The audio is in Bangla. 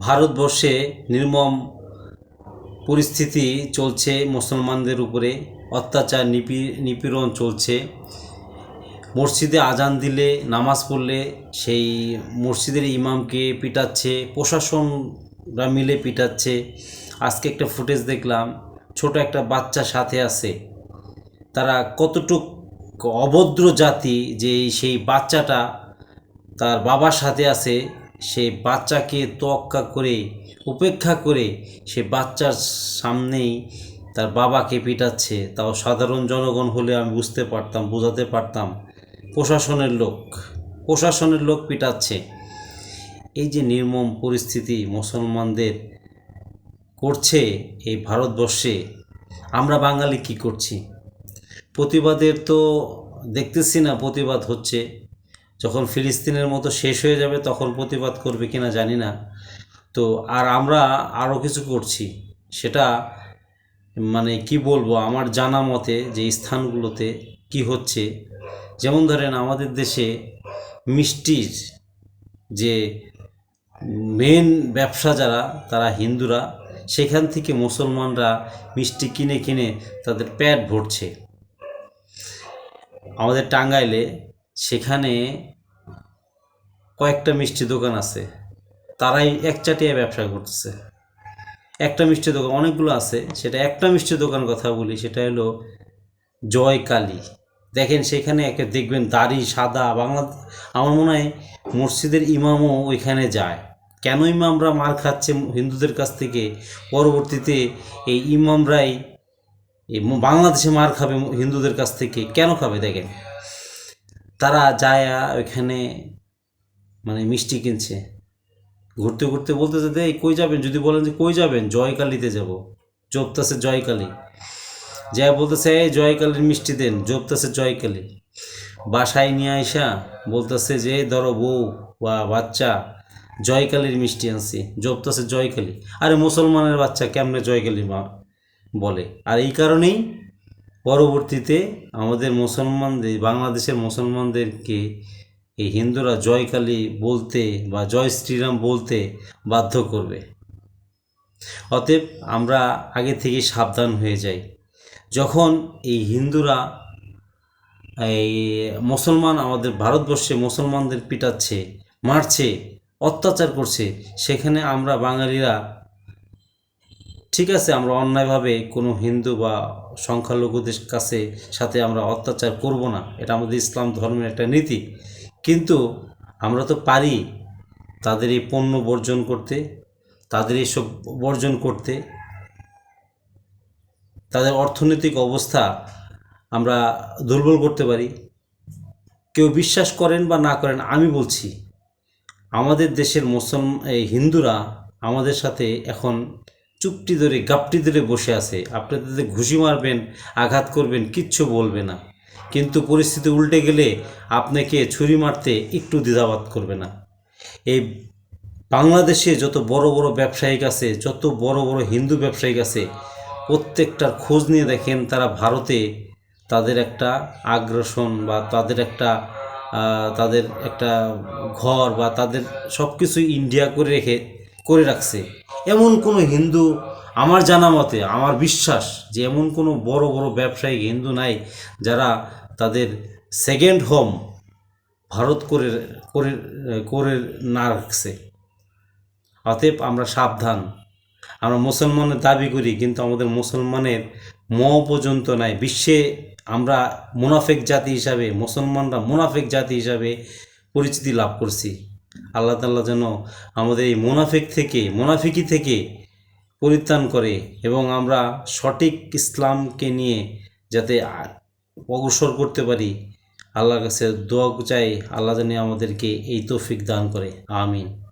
ভারতবর্ষে নির্মম পরিস্থিতি চলছে, মুসলমানদের উপরে অত্যাচার, নিপি, নিপীড়ন চলছে। মসজিদে আজান দিলে, নামাজ পড়লে সেই মসজিদের ইমামকে পিটাচ্ছে, প্রশাসনরা মিলে পিটাচ্ছে। আজকে একটা ফুটেজ দেখলাম, ছোট একটা বাচ্চা সাথে আছে। তারা কতটুক অভদ্র জাতি যে সেই বাচ্চাটা তার বাবার সাথে আছে সেই বাচ্চাকে তোয়াক্কা করে, উপেক্ষা করে সে বাচ্চার সামনেই তার বাবাকে পিটাচ্ছে। তাও সাধারণ জনগণ হলে আমি বুঝতে পারতাম, বোঝাতে পারতাম। প্রশাসনের লোক প্রশাসনের লোক পিটাচ্ছে। এই যে নির্মম পরিস্থিতি মুসলমানদের করছে এই ভারতবর্ষে, আমরা বাঙালি কি করছি? প্রতিবাদের তো দেখতেছি না, প্রতিবাদ হচ্ছে। যখন ফিলিস্তিনের মতো শেষ হয়ে যাবে তখন প্রতিবাদ করবে কিনা জানি না। তো আর আমরা আরও কিছু করছি। সেটা মানে কি বলব, আমার জানা মতে যে স্থানগুলোতে কি হচ্ছে, যেমন ধরেন আমাদের দেশে মিষ্টির যে মেন ব্যবসা যারা, তারা হিন্দুরা, সেখান থেকে মুসলমানরা মিষ্টি কিনে কিনে তাদের পেট ভরছে। আমাদের টাঙ্গাইলে সেখানে কয়েকটা মিষ্টি দোকান আছে। তারাই একচাটিয়া ব্যবসা করতেছে। একটা মিষ্টি দোকান, অনেকগুলো আছে। সেটা একটা মিষ্টি দোকান কথা বলি, সেটা হলো জয় কালী দেখেন সেখানে একে দেখবেন দাড়ি সাদা, বাংলা আমার মনে হয় মসজিদের ইমামও ওইখানে যায়। কেন ইমামরা মার খাচ্ছে হিন্দুদের কাছ থেকে? পরবর্তীতে এই ইমামরাই বাংলাদেশে মার খাবে হিন্দুদের কাছ থেকে। কেন খাবে দেখেন? তারা যায় ওইখানে মানে মিষ্টি কিনছে। ঘুরতে ঘুরতে বলতেছে যে এই কই যাবেন? যদি বলেন যে, কই যাবেন? জয়কালীতে যাব। জপতাছে জয়কালী। যা বলতেছে, এই জয়কালীর মিষ্টি দেন। জপতাছে জয়কালী। বাসায় নিয়ে আইসা বলতেছে যে ধরো বউ বা বাচ্চা, জয়কালীর মিষ্টি আনছি। জপতাছে জয়কালী। আরে, মুসলমানের বাচ্চা কেমনে জয়কালী মা? বলে। আর এই কারণেই পরবর্তীতে আমাদের মুসলমানদের, বাংলাদেশের মুসলমানদেরকে এই হিন্দুরা জয়কালী বলতে বা জয় শ্রীরাম বলতে বাধ্য করবে। অতএব আমরা আগে থেকে সাবধান হয়ে যাই। যখন এই হিন্দুরা, এই মুসলমান আমাদের ভারতবর্ষে মুসলমানদের পিটাচ্ছে, মারছে, অত্যাচার করছে, সেখানে আমরা বাঙালিরা, ঠিক আছে, আমরা অন্যায়ভাবে কোনো হিন্দু বা সংখ্যালঘুদের কাছে সাথে আমরা অত্যাচার করব না। এটা আমাদের ইসলাম ধর্মের একটা নীতি। কিন্তু আমরা তো পারি তাদের এই পণ্য বর্জন করতে, তাদের এইসব বর্জন করতে। তাদের অর্থনৈতিক অবস্থা আমরা দুর্বল করতে পারি। কেউ বিশ্বাস করেন বা না করেন, আমি বলছি, আমাদের দেশের মুসলমান এই হিন্দুরা আমাদের সাথে এখন চুপটি ধরে, গাপটি ধরে বসে আছে। আপনি তাদের ঘুষি মারবেন, আঘাত করবেন, কিচ্ছু বলবে না। কিন্তু পরিস্থিতি উল্টে গেলে আপনাকে ছুরি মারতে একটু দ্বিধাবাদ করবে না। এই বাংলাদেশে যত বড় বড় ব্যবসায়িক আছে, যত বড় বড় হিন্দু ব্যবসায়িক আছে, প্রত্যেকটার খোঁজ নিয়ে দেখেন তারা ভারতে তাদের একটা আগ্রাসন বা তাদের একটা তাদের একটা ঘর বা তাদের সব কিছুই ইন্ডিয়া করে রেখে করে রাখছে। এমন কোনো হিন্দু আমার জানা মতে, আমার বিশ্বাস যে এমন কোনো বড় বড় ব্যবসায়িক হিন্দু নাই যারা তাদের সেকেন্ড হোম ভারত করে করে করে না রাখছে। অতএব আমরা সাবধান। আমরা মুসলমানের দাবি করি, কিন্তু আমাদের মুসলমানের ম পর্যন্ত নাই। বিশ্বে আমরা মুনাফেক জাতি হিসাবে, মুসলমানরা মুনাফেক জাতি হিসাবে পরিচিতি লাভ করছি। আল্লাহ তাল্লাহ যেন আমাদের এই মোনাফিক থেকে, মোনাফিকি থেকে পরিত্রাণ করে এবং আমরা সঠিক ইসলামকে নিয়ে যাতে অগ্রসর করতে পারি। আল্লাহর কাছে দোয়া চাই, আল্লাহ যেন আমাদেরকে এই তৌফিক দান করে। আমিন।